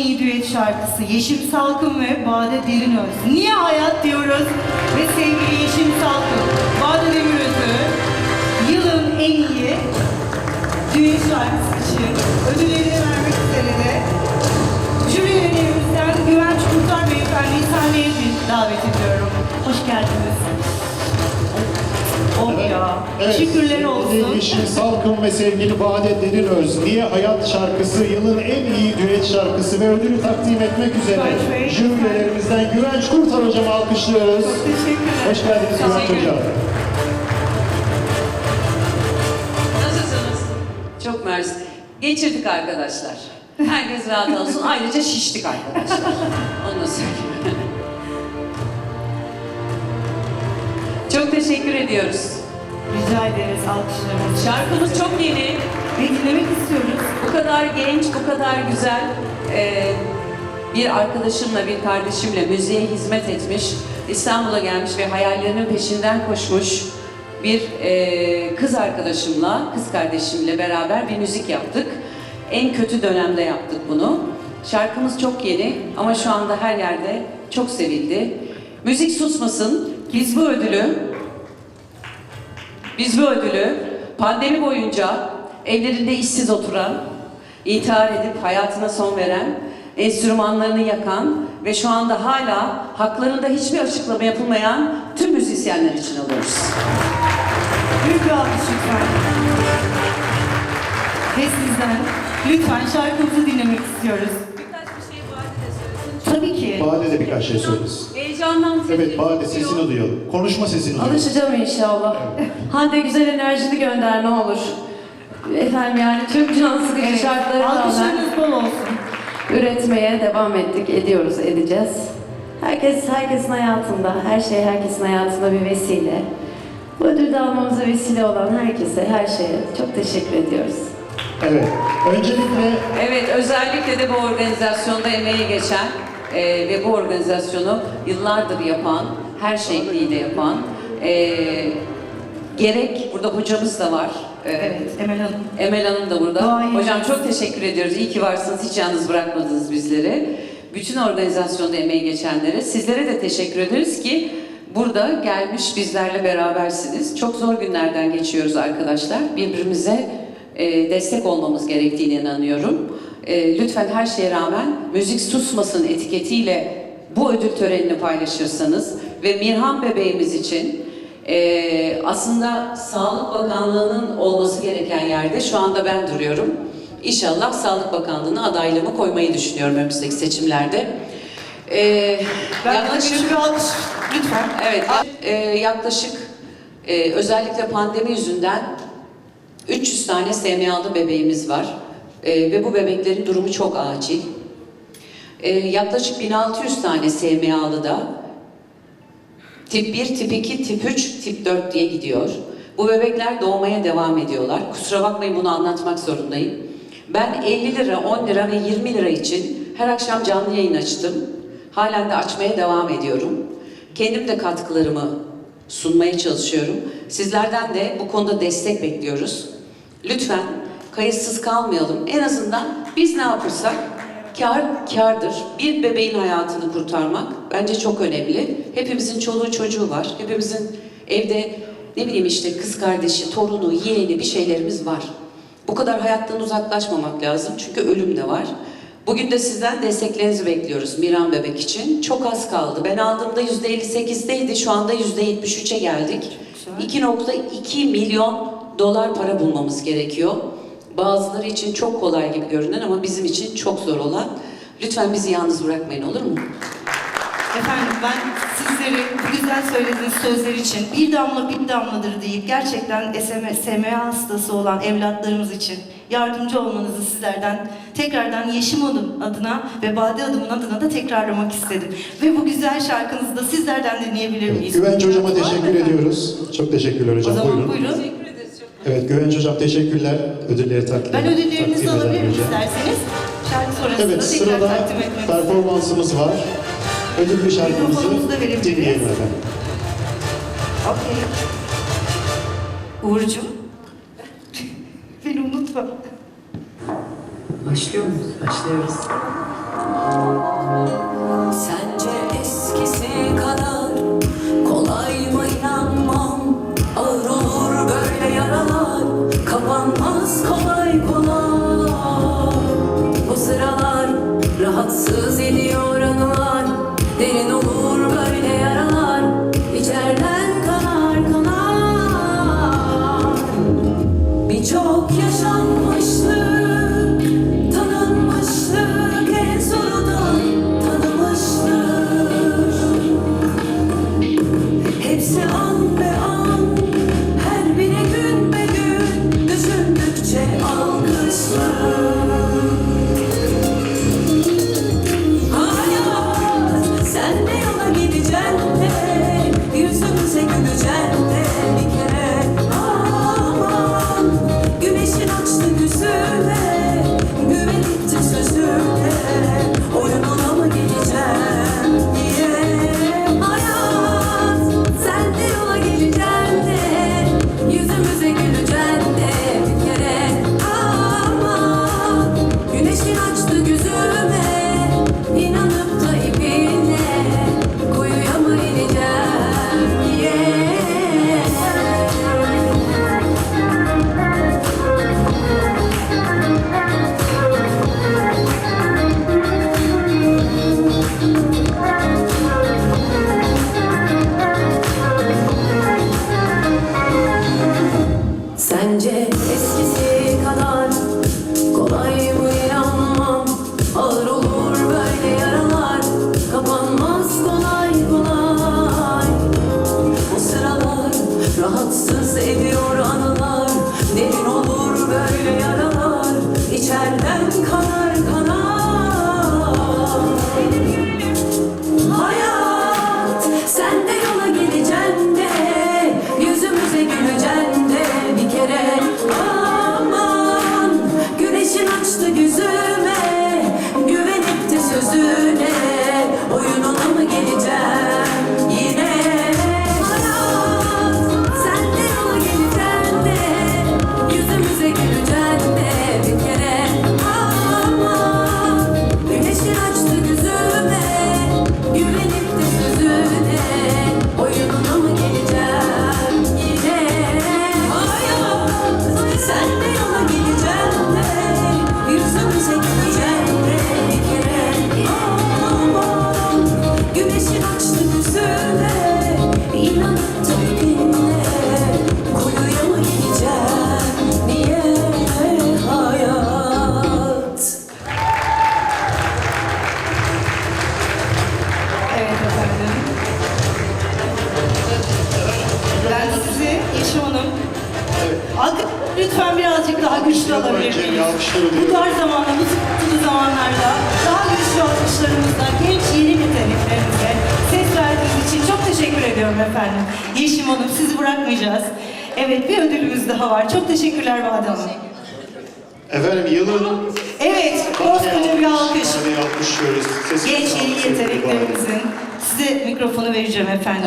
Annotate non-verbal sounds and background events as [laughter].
iyi düet şarkısı Yeşim Salkım ve Bade Derinöz. Niye hayat diyoruz? Ve sevgili Yeşim Salkım, Bade Demiröz'ü yılın en iyi düet şarkısı için ödüllerini vermek üzere de Ya. Teşekkürler olsun. Yeşil Salkım ve sevgili Bade Derinöz, Niye Hayat şarkısı yılın en iyi düet şarkısı ve ödülü takdim etmek üzere jürilerimizden Güvenç Kurtar hocamı alkışlıyoruz. Teşekkürler. Hoş geldiniz Güvenç hocam. Nasılsınız? Çok mersi. Geçirdik arkadaşlar. Herkes rahat olsun. Ayrıca şiştik arkadaşlar. Onu da söyleyeyim. Çok teşekkür ediyoruz. Rica ederiz alkışlarınızı. Şarkımız çok yeni. Ve dinlemek istiyoruz. Bu kadar genç, bu kadar güzel e, bir arkadaşımla, bir kardeşimle müziğe hizmet etmiş, İstanbul'a gelmiş ve hayallerinin peşinden koşmuş bir e, kız arkadaşımla, kız kardeşimle beraber bir müzik yaptık. En kötü dönemde yaptık bunu. Şarkımız çok yeni ama şu anda her yerde çok sevildi. Müzik susmasın. Biz bu ödülü biz bu ödülü pandemi boyunca evlerinde işsiz oturan, intihar edip hayatına son veren, enstrümanlarını yakan ve şu anda hala haklarında hiçbir açıklama yapılmayan tüm müzisyenler için alıyoruz. Büyük bir alkış lütfen. Ve sizden lütfen şarkımızı dinlemek istiyoruz. Birkaç bir şey Bade de söylesin. Tabii ki. Bade de birkaç şey söylesin. Heyecandan Evet Bade sesini duyalım. Konuşma sesini duyalım. Alışacağım inşallah. Hande güzel enerjini gönder ne olur. Efendim yani tüm can sıkıcı Evet, şartlara rağmen Alkışlarınız bol olsun. üretmeye devam ettik, ediyoruz, edeceğiz. Herkes herkesin hayatında, her şey herkesin hayatında bir vesile. Bu ödülü almamıza vesile olan herkese, her şeye çok teşekkür ediyoruz. Evet. Öncelikle Evet, özellikle de bu organizasyonda emeği geçen e, ve bu organizasyonu yıllardır yapan, her şekliyle yapan, e, gerek burada hocamız da var. E, Evet Emel Hanım. Emel Hanım da burada. Duayen. Hocam çok teşekkür ediyoruz. İyi ki varsınız. Hiç yalnız bırakmadınız bizleri. Bütün organizasyonda emeği geçenlere. Sizlere de teşekkür ederiz ki burada gelmiş bizlerle berabersiniz. Çok zor günlerden geçiyoruz arkadaşlar. Birbirimize e, destek olmamız gerektiğine inanıyorum. E, lütfen her şeye rağmen müzik susmasın etiketiyle bu ödül törenini paylaşırsanız ve Mirhan bebeğimiz için ee, aslında Sağlık Bakanlığı'nın olması gereken yerde şu anda ben duruyorum. İnşallah Sağlık Bakanlığı'na adaylığımı koymayı düşünüyorum önümüzdeki seçimlerde. Ee, Ben yaklaşık, bir alkış lütfen. evet, e, yaklaşık e, özellikle pandemi yüzünden 300 tane SMA'lı bebeğimiz var. E, ve bu bebeklerin durumu çok acil. E, yaklaşık 1600 tane SMA'lı da Tip 1, tip 2, tip 3, tip 4 diye gidiyor. Bu bebekler doğmaya devam ediyorlar. Kusura bakmayın bunu anlatmak zorundayım. Ben 50 lira, 10 lira ve 20 lira için her akşam canlı yayın açtım. Halen de açmaya devam ediyorum. Kendim de katkılarımı sunmaya çalışıyorum. Sizlerden de bu konuda destek bekliyoruz. Lütfen kayıtsız kalmayalım. En azından biz ne yapırsak Kar, kardır. Bir bebeğin hayatını kurtarmak bence çok önemli. Hepimizin çoluğu çocuğu var. Hepimizin evde ne bileyim işte kız kardeşi, torunu, yeğeni bir şeylerimiz var. Bu kadar hayattan uzaklaşmamak lazım çünkü ölüm de var. Bugün de sizden desteklerinizi bekliyoruz Miran bebek için. Çok az kaldı. Ben aldığımda %58'deydi. Şu anda %73'e geldik. 2.2 milyon dolar para bulmamız gerekiyor. Bazıları için çok kolay gibi görünen ama bizim için çok zor olan. Lütfen bizi yalnız bırakmayın olur mu? Efendim ben sizleri bu güzel söylediğiniz sözler için bir damla bir damladır deyip gerçekten SMA, SMA hastası olan evlatlarımız için yardımcı olmanızı sizlerden tekrardan Yeşim Hanım adına ve Bade Hanım'ın adına da tekrarlamak istedim. Ve bu güzel şarkınızı da sizlerden dinleyebilir miyiz? Güvenç hocama teşekkür efendim? ediyoruz. Çok teşekkürler O hocam. zaman Buyurun. buyurun. Evet Güvenç Hocam teşekkürler. Ödülleri takdim Ben ödüllerinizi takdim alabilir miyim isterseniz? Şarkı sonrasında Evet tekrar sırada takdim etmek performansımız var. Ödüllü şarkımızı Mikrofonumuzu dinleyelim efendim. Okey. Uğurcuğum. [laughs] Beni unutma. Başlıyor muyuz? Başlıyoruz. Sence eskisi kadar Hanım. Evet. Lütfen birazcık daha güçlü alabilir miyiz? Bu dar zamanda, bu sıkıntılı zamanlarda daha güçlü alkışlarımızla genç yeni yeteneklerimize ses verdiğiniz için çok teşekkür ediyorum efendim. Yeşim Hanım sizi bırakmayacağız. Evet bir ödülümüz daha var. Çok teşekkürler Bade Hanım. Efendim yılın... Evet, koskoca bir alkış. Hani alkışlıyoruz. Genç yeni yeteneklerimizin. Size mikrofonu vereceğim efendim.